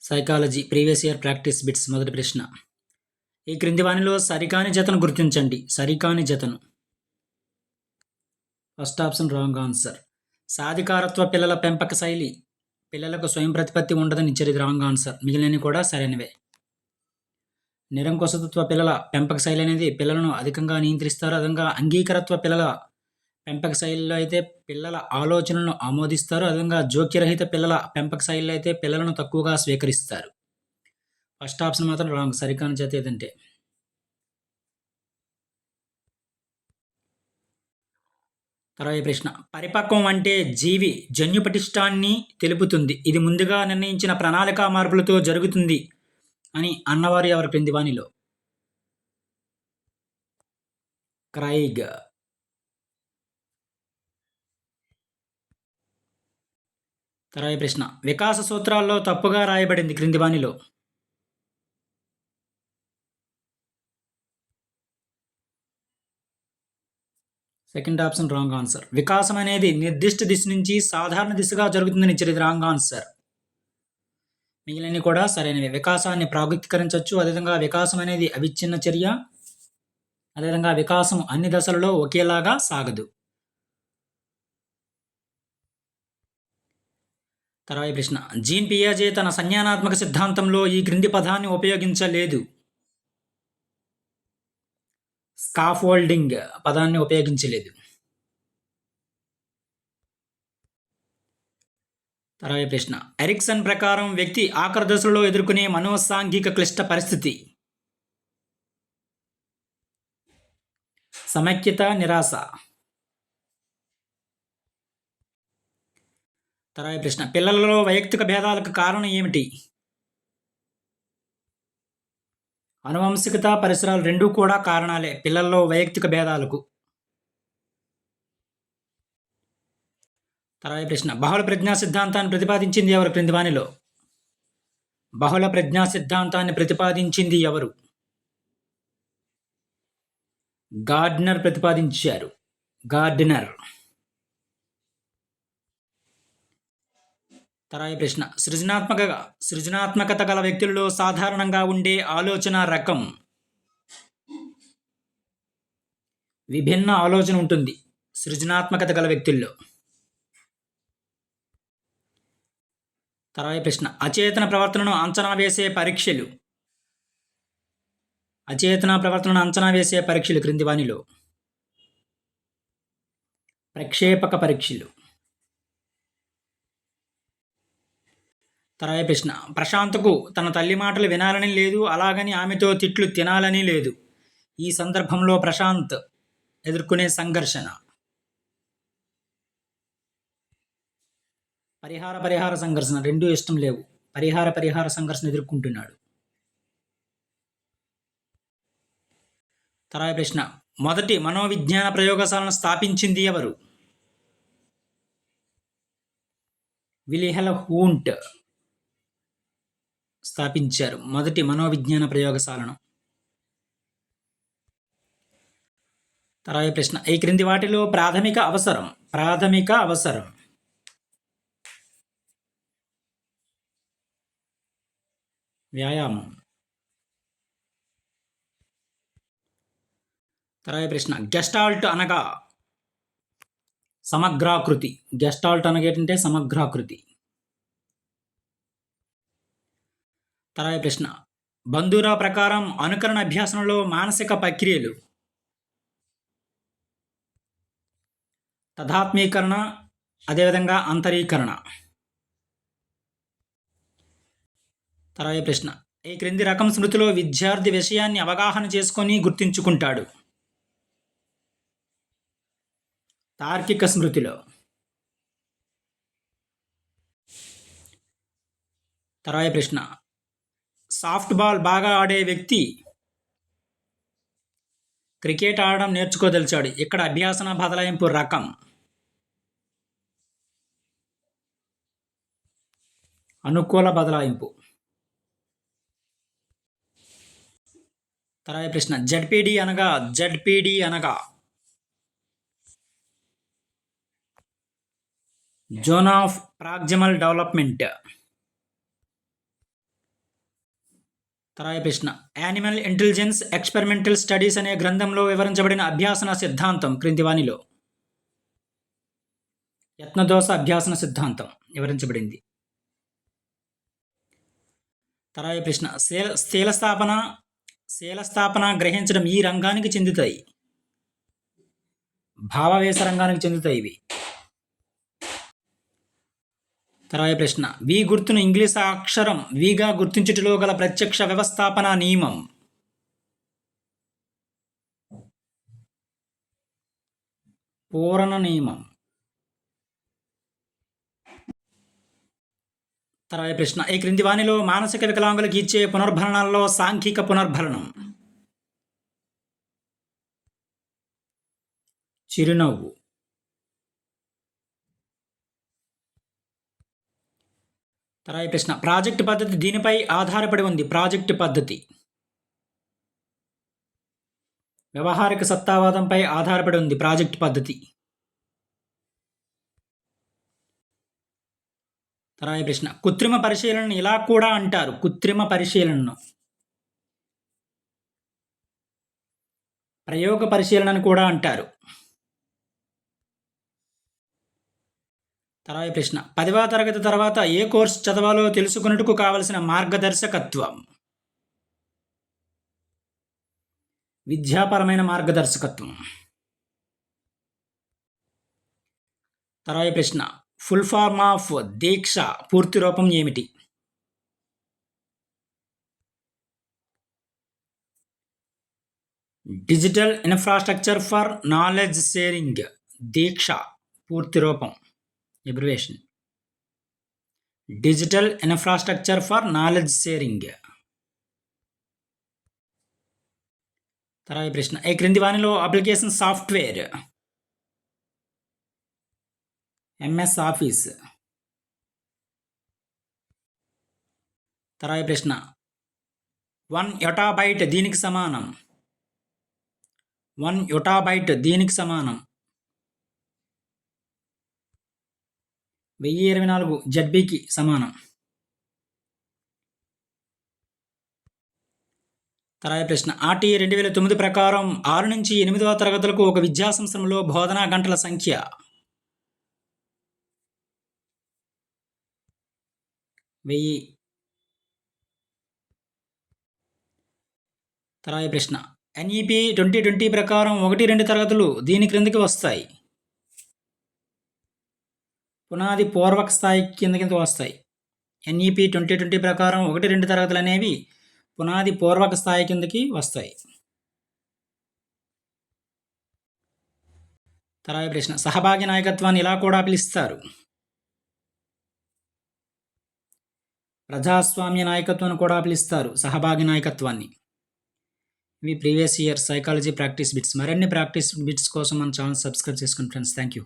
Psychology previous year practice bits మొదటి ప్రశ్న. ఈ క్రింది వానిలో సరికాని జతను గుర్తించండి. సరికాని జతను. ఫస్ట్ ఆప్షన్ రాంగ్ ఆన్సర్ సాధికారత్వ పిల్లల పెంపక శైలి. పిల్లలకు స్వయం ప్రతిపత్తి ఉండదని ఇచ్చేది రాంగ్ ఆన్సర్ మిగిలినవి కూడా సరైనవే. నిరంకుశతత్వ పిల్లల పెంపక శైలి అనేది పిల్లలను అధికంగా నియంత్రిస్తారు. అదంగా అంగీకరత్వ పిల్లల పెంపక శైలిలో అయితే పిల్లల ఆలోచనలను ఆమోదిస్తారు. అదేవిధంగా జోక్యరహిత పిల్లల పెంపక శైలిలో అయితే పిల్లలను తక్కువగా స్వీకరిస్తారు. ఫస్ట్ ఆప్షన్ మాత్రం రాంగ్. సరికాని చేత ఏదంటే. తర్వాత ప్రశ్న. పరిపక్వం అంటే జీవి జన్యుపటిష్టాన్ని తెలుపుతుంది. ఇది ముందుగా నిర్ణయించిన ప్రణాళిక మార్పులతో జరుగుతుంది అని అన్నవారు ఎవరి క్రింది వాణిలో? క్రైగ్. తర్వాత ప్రశ్న. వికాస సూత్రాల్లో తప్పుగా రాయబడింది క్రింది వాణిలో సెకండ్ ఆప్షన్ రాంగ్ ఆన్సర్. వికాసం అనేది నిర్దిష్ట దిశ నుంచి సాధారణ దిశగా జరుగుతుందని ఇచ్చేది రాంగ్ ఆన్సర్. మిగిలినవి కూడా సరైనవి. వికాసాన్ని ప్రాగుక్తీకరించవచ్చు అదేవిధంగా వికాసం అనేది అవిచ్ఛిన్న చర్య. అదేవిధంగా వికాసం అన్ని దశలలో ఒకేలాగా సాగదు. తర్వాత ప్రశ్న. జీన్ పియాజే తన సంజ్ఞానాత్మక సిద్ధాంతంలో ఈ క్రింది పదాన్ని ఉపయోగించలేదు. స్కాఫోల్డింగ్ పదాన్ని ఉపయోగించలేదు. తర్వాత ప్రశ్న. ఎరిక్సన్ ప్రకారం వ్యక్తి ఆఖరి దశలో ఎదుర్కొనే మనోసాంఘిక క్లిష్ట పరిస్థితి. సమైక్యత నిరాశ. తర్వాత ప్రశ్న. పిల్లలలో వైయక్తిక భేదాలకు కారణం ఏమిటి? అనువంశికత పరిసరాలు రెండూ కూడా కారణాలే పిల్లల్లో వైయక్తిక భేదాలకు. తర్వాత ప్రశ్న. బహుళ ప్రజ్ఞా సిద్ధాంతాన్ని ప్రతిపాదించింది ఎవరు? క్రింది బహుళ ప్రజ్ఞా సిద్ధాంతాన్ని ప్రతిపాదించింది ఎవరు? గార్డినర్ ప్రతిపాదించారు. గార్డినర్. తరాయి ప్రశ్న. సృజనాత్మక సృజనాత్మకత గల వ్యక్తుల్లో సాధారణంగా ఉండే ఆలోచన రకం. విభిన్న ఆలోచన ఉంటుంది సృజనాత్మకత గల వ్యక్తుల్లో. తర్వాత ప్రశ్న. అచేతన ప్రవర్తనను అంచనా వేసే పరీక్షలు. అచేతన ప్రవర్తనను అంచనా వేసే పరీక్షలు క్రింది వానిలో. ప్రక్షేపక పరీక్షలు. తర్వాత ప్రశ్న. ప్రశాంత్కు తన తల్లి మాటలు వినాలని లేదు అలాగని ఆమెతో తిట్లు తినాలని లేదు. ఈ సందర్భంలో ప్రశాంత్ ఎదుర్కొనే సంఘర్షణ. పరిహార పరిహార సంఘర్షణ రెండూ ఇష్టం లేవు. పరిహార పరిహార సంఘర్షణ ఎదుర్కొంటున్నాడు. తర్వాత ప్రశ్న. మొదటి మనోవిజ్ఞాన ప్రయోగశాలను స్థాపించింది ఎవరు? విలిహెల హూంట్. స్థాపించారు. మొదటి మనోవిజ్ఞాన ప్రయోగశాలను. తర్వాత ప్రశ్న. ఈ క్రింది వాటిలో ప్రాథమిక అవసరం. ప్రాథమిక అవసరం. వ్యాయామం. తర్వాత ప్రశ్న. గెస్టాల్ట్ అనగా సమగ్రాకృతి. గెస్టాల్ట్ అనగా ఏంటంటే సమగ్రాకృతి. తర్వాత ప్రశ్న. బంధురా ప్రకారం అనుకరణ అభ్యాసంలో మానసిక ప్రక్రియలు. తథాత్మీకరణ అదేవిధంగా అంతరీకరణ. తర్వాత ప్రశ్న. ఈ క్రింది రకం స్మృతిలో విద్యార్థి విషయాన్ని అవగాహన చేసుకొని గుర్తించుకుంటాడు? తార్కిక స్మృతిలో తర్వాత ప్రశ్న. సాఫ్ట్ బాల్ బాగా ఆడే వ్యక్తి క్రికెట్ ఆడడం నేర్చుకోదలిచాడు. ఇక్కడ అభ్యాసన బదలాయింపు రకం. అనుకూల బదలాయింపు. తర్వాత ప్రశ్న. జడ్పీడి అనగా జడ్పీడి అనగా. Zone of proximal development. తరాయి ప్రశ్న యానిమల్ ఇంటెలిజెన్స్ ఎక్స్పెరిమెంటల్ స్టడీస్ అనే గ్రంథంలో వివరించబడిన అభ్యాసన సిద్ధాంతం క్రింది వానిలో యత్నదోష అభ్యాసన సిద్ధాంతం వివరించబడింది. తరాయి ప్రశ్న శీల శీలస్థాపన శీలస్థాపన గ్రహించడం ఈ రంగానికి చెందుతాయి. భావవేశ రంగానికి చెందుతాయి ఇవి. తర్వాత ప్రశ్న. వి గుర్తును ఇంగ్లీష్ అక్షరం విగా గుర్తించుటలో గల ప్రత్యక్ష వ్యవస్థాపన నియమం? పూరణ నియమం తర్వాత ప్రశ్న. ఈ క్రింది వాణిలో మానసిక వికలాంగులకు ఇచ్చే పునర్భరణాల్లో సాంఘిక పునర్భరణం? చిరునవ్వు తర్వాత ప్రశ్న ప్రాజెక్ట్ పద్ధతి దీనిపై ఆధారపడి ఉంది. ప్రాజెక్ట్ పద్ధతి. వ్యవహారిక సత్తావాదంపై ఆధారపడి ఉంది. ప్రాజెక్ట్ పద్ధతి. తర్వాత ప్రశ్న కృత్రిమ పరిశీలనను ఇలా కూడా అంటారు. కృత్రిమ పరిశీలనను. ప్రయోగ పరిశీలనను కూడా అంటారు. తర్వాత ప్రశ్న. పదవ తరగతి తర్వాత ఏ కోర్స్ చదవాలో తెలుసుకున్నట్టుకు కావలసిన మార్గదర్శకత్వం? విద్యాపరమైన మార్గదర్శకత్వం. తర్వాత ప్రశ్న. ఫుల్ ఫార్మ్ ఆఫ్ దీక్ష పూర్తి రూపం ఏమిటి? Digital infrastructure for knowledge sharing. Diksha పూర్తి రూపం. Abbreviation digital infrastructure for knowledge sharing తర్వాత ప్రశ్న ఈ క్రింది వానిలో అప్లికేషన్ సాఫ్ట్వేర్ ఎంఎస్ ఆఫీస్ తర్వాత ప్రశ్న వన్ యొటాబైట్ దీనికి సమానం వన్ యొటాబైట్ దీనికి సమానం వెయ్యి ఇరవై నాలుగు జడ్బీకి సమానం. తర్వాత ప్రశ్న ఆర్టీ రెండు వేల తొమ్మిది ప్రకారం ఆరు నుంచి ఎనిమిదవ తరగతులకు ఒక విద్యా సంవత్సరంలో బోధనా గంటల సంఖ్య? వెయ్యి. తర్వాత ప్రశ్న ఎన్ఈపి ట్వంటీ ట్వంటీ ప్రకారం ఒకటి రెండు తరగతులు దీని క్రిందకి వస్తాయి. పునాది పూర్వక స్థాయి కింద కింద వస్తాయి. ఎన్ఈపి ట్వంటీ ట్వంటీ ప్రకారం ఒకటి రెండు తరగతులు అనేవి పునాది పూర్వక స్థాయి కిందకి వస్తాయి. తర్వాత ప్రశ్న. సహభాగి నాయకత్వాన్ని ఇలా కూడా పిలుస్తారు. ప్రజాస్వామ్య నాయకత్వాన్ని కూడా పిలుస్తారు సహభాగి నాయకత్వాన్ని. ఇవి previous year psychology practice bits. మరిన్ని ప్రాక్టీస్ బిట్స్ కోసం మన ఛానల్ సబ్స్క్రైబ్ చేసుకోండి ఫ్రెండ్స్ థ్యాంక్ యూ